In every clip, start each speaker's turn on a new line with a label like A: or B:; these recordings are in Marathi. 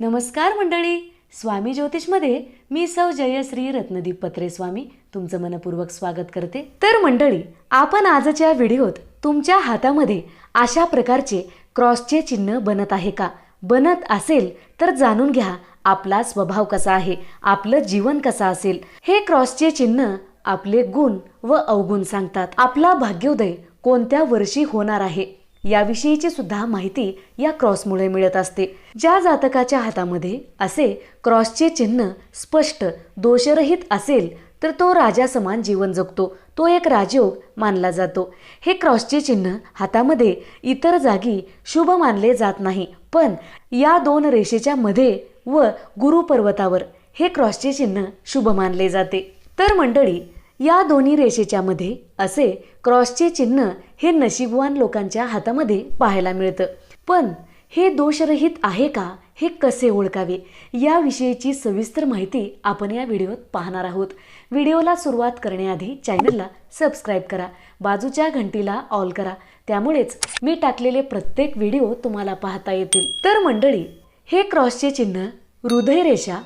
A: नमस्कार मंडळी. स्वामी ज्योतिषमध्ये मी सौ जयश्री रत्नदीप पत्रे स्वामी तुमचं मनपूर्वक स्वागत करते. तर मंडळी आपण आजच्या व्हिडिओत तुमच्या हातामध्ये अशा प्रकारचे क्रॉसचे चिन्ह बनत आहे का? बनत असेल तर जाणून घ्या आपला स्वभाव कसा आहे आपलं जीवन कसं असेल. हे क्रॉसचे चिन्ह आपले गुण व अवगुण सांगतात. आपला भाग्योदय कोणत्या वर्षी होणार आहे? याविषयीची सुद्धा माहिती या क्रॉसमुळे मिळत असते. ज्या जातकाच्या हातामध्ये असे क्रॉसचे चिन्ह स्पष्ट दोषरहित असेल तर तो राजा समान जीवन जगतो. तो एक राजयोग मानला जातो. हे क्रॉसचे चिन्ह हातामध्ये इतर जागी शुभ मानले जात नाही पण या दोन रेषेच्या मध्ये व गुरुपर्वतावर हे क्रॉसचे चिन्ह शुभ मानले जाते. तर मंडळी या दोन्ही रेषेच्या मध्ये असे क्रॉसचे चिन्ह हे नशीबवान लोकांच्या हातामध्ये पाहायला मिळतं. पण हे दोषरहित आहे का? हे कसे ओळखावे? याविषयीची सविस्तर माहिती आपण या व्हिडिओत पाहणार आहोत. व्हिडिओला सुरुवात करण्याआधी चॅनलला सबस्क्राईब करा. बाजूच्या घंटीला ऑल करा. त्यामुळेच मी टाकलेले प्रत्येक व्हिडिओ तुम्हाला पाहता येतील. तर मंडळी हे क्रॉसचे चिन्ह हृदय रेषा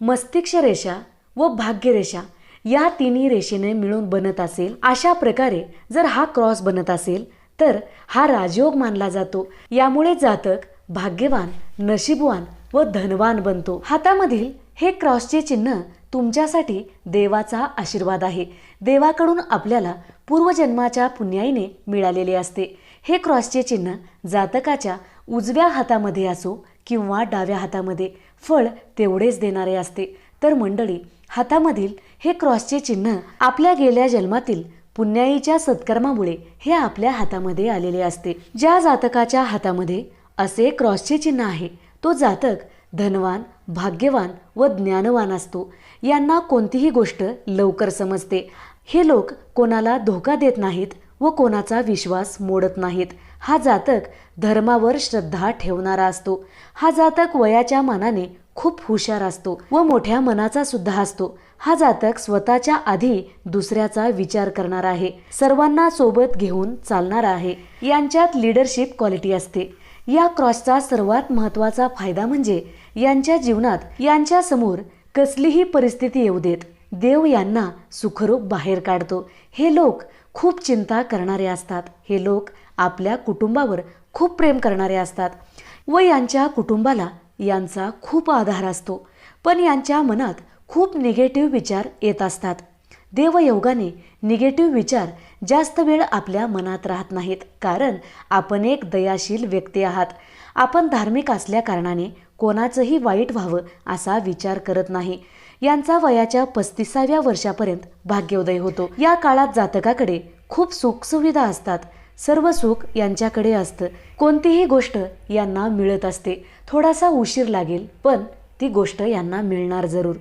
A: मस्तिष्क रेषा व भाग्यरेषा या तिन्ही रेषेने मिळून बनत असेल अशा प्रकारे जर हा क्रॉस बनत असेल तर हा राजयोग मानला जातो. यामुळे जातक भाग्यवान नशीबवान व धनवान बनतो. हातामधील हे क्रॉसचे चिन्ह तुमच्यासाठी देवाचा आशीर्वाद आहे. देवाकडून आपल्याला पूर्वजन्माच्या पुण्याईने मिळालेले असते. हे क्रॉसचे चिन्ह जातकाच्या उजव्या हातामध्ये असो किंवा डाव्या हातामध्ये फळ तेवढेच देणारे असते. तर मंडळी हातामधील हे क्रॉसचे चिन्ह आपल्या गेल्या जन्मातील पुण्याईच्या सत्कर्मामुळे हे आपल्या हातामध्ये आलेले असते. ज्या जातकाच्या हातामध्ये असे क्रॉसचे चिन्ह आहे तो जातक धनवान भाग्यवान व ज्ञानवान असतो. यांना कोणतीही गोष्ट लवकर समजते. हे लोक कोणाला धोका देत नाहीत व कोणाचा विश्वास मोडत नाहीत. हा जातक धर्मावर श्रद्धा ठेवणारा असतो. हा जातक वयाच्या मानाने खूप हुशार असतो व मोठ्या मनाचा सुद्धा असतो. हा जातक स्वतःच्या आधी दुसऱ्याचा विचार करणार आहे. सर्वांना सोबत घेऊन चालणार आहे. यांच्यात लिडरशिप क्वालिटी असते. या क्रॉसचा सर्वात महत्त्वाचा फायदा म्हणजे यांच्या जीवनात यांच्या समोर कसलीही परिस्थिती येऊ देत देव यांना सुखरूप बाहेर काढतो. हे लोक खूप चिंता करणारे असतात. हे लोक आपल्या कुटुंबावर खूप प्रेम करणारे असतात व यांच्या कुटुंबाला यांचा खूप आधार असतो. पण यांच्या मनात खूप निगेटिव्ह विचार येत असतात. देवयोगाने निगेटिव्ह विचार जास्त वेळ आपल्या मनात राहत नाहीत कारण आपण एक दयाशील व्यक्ती आहात. आपण धार्मिक असल्याकारणाने कोणाचंही वाईट व्हावं असा विचार करत नाही. यांचा वयाच्या पस्तीसाव्या वर्षापर्यंत भाग्योदय होतो. या काळात जातकाकडे खूप सुखसुविधा असतात. सर्व सुख यांच्याकडे असतं. कोणतीही गोष्ट यांना मिळत असते. थोडासा उशीर लागेल पण ती गोष्ट यांना मिळणार जरूर.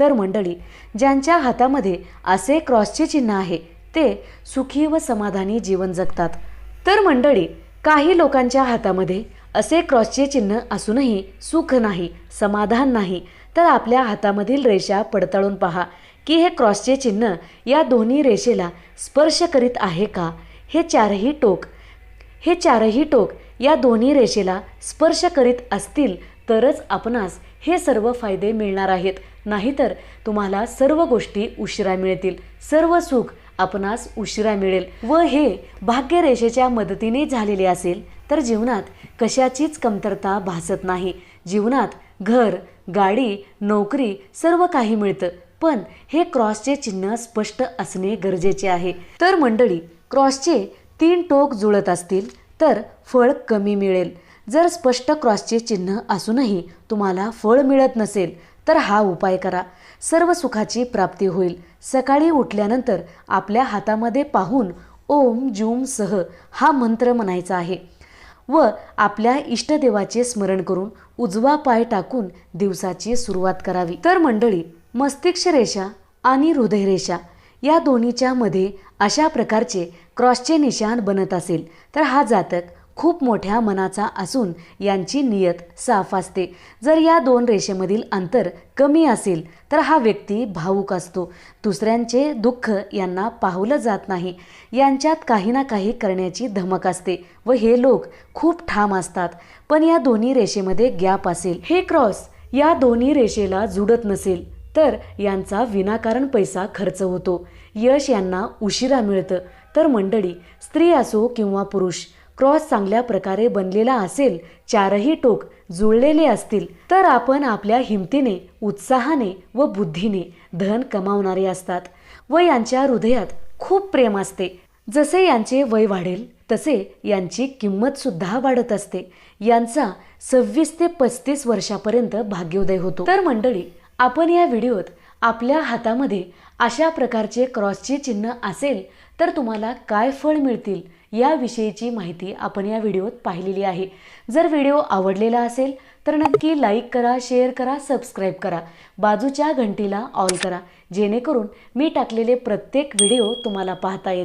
A: तर मंडळी ज्यांच्या हातामध्ये असे क्रॉसचे चिन्ह आहे ते सुखी व समाधानी जीवन जगतात. तर मंडळी काही लोकांच्या हातामध्ये असे क्रॉसचे चिन्ह असूनही सुख नाही समाधान नाही तर आपल्या हातामधील रेषा पडताळून पहा की हे क्रॉसचे चिन्ह या दोन्ही रेषेला स्पर्श करीत आहे का? हे चारही टोक हे चारही टोक या दोन्ही रेषेला स्पर्श करीत असतील तरच आपणास हे सर्व फायदे मिळणार आहेत. नाहीतर तुम्हाला सर्व गोष्टी उशिरा मिळतील. सर्व सुख आपणास उशिरा मिळेल. व हे भाग्यरेषेच्या मदतीने झालेले असेल तर जीवनात कशाचीच कमतरता भासत नाही. जीवनात घर गाडी नोकरी सर्व काही मिळतं. पण हे क्रॉसचे चिन्ह स्पष्ट असणे गरजेचे आहे. तर मंडळी क्रॉसचे तीन टोक जुळत असतील तर फळ कमी मिळेल. जर स्पष्ट क्रॉसचे चिन्ह असूनही तुम्हाला फळ मिळत नसेल तर हा उपाय करा. सर्व सुखाची प्राप्ती होईल. सकाळी उठल्यानंतर आपल्या हातामध्ये पाहून ओम जूम सह हा मंत्र म्हणायचा आहे. व आपल्या इष्टदेवाचे स्मरण करून उजवा पाय टाकून दिवसाची सुरुवात करावी. तर मंडळी मस्तिष्क रेषा आणि हृदय रेषा या दोन्हीच्या मध्ये अशा प्रकारचे क्रॉसचे निशाण बनत असेल. तर हा जातक खूप मोठ्या मनाचा असून यांची नियत साफ असते. जर या दोन रेषेमधील अंतर कमी असेल तर हा व्यक्ती भावूक असतो. दुसऱ्यांचे दुःख यांना पाहवलं जात नाही. यांच्यात काही ना काही करण्याची धमक असते व हे लोक खूप ठाम असतात. पण या दोन्ही रेषेमध्ये गॅप असेल. हे क्रॉस या दोन्ही रेषेला जुडत नसेल तर यांचा विनाकारण पैसा खर्च होतो. यश यांना उशिरा मिळतं. तर मंडळी स्त्री असो किंवा पुरुष क्रॉस चांगल्या प्रकारे बनलेला असेल चारही टोक जुळलेले असतील तर आपण आपल्या हिमतीने उत्साहाने व बुद्धीने धन कमावणारे असतात व यांच्या हृदयात खूप प्रेम असते. जसे यांचे वय वाढेल तसे यांची किंमत सुद्धा वाढत असते. यांचा सव्वीस ते पस्तीस वर्षापर्यंत भाग्योदय होतो. तर मंडळी आपण या व्हिडिओत आपल्या हातामध्ये अशा प्रकारचे क्रॉसचे चिन्ह असेल तर तुम्हाला काय फळ मिळतील याविषयीची माहिती आपण या व्हिडिओत पाहिलेली आहे. जर व्हिडिओ आवडलेला असेल तर नक्की लाईक करा शेअर करा सबस्क्राईब करा. बाजूच्या घंटीला ऑल करा. जेणेकरून मी टाकलेले प्रत्येक व्हिडिओ तुम्हाला पाहता येतील.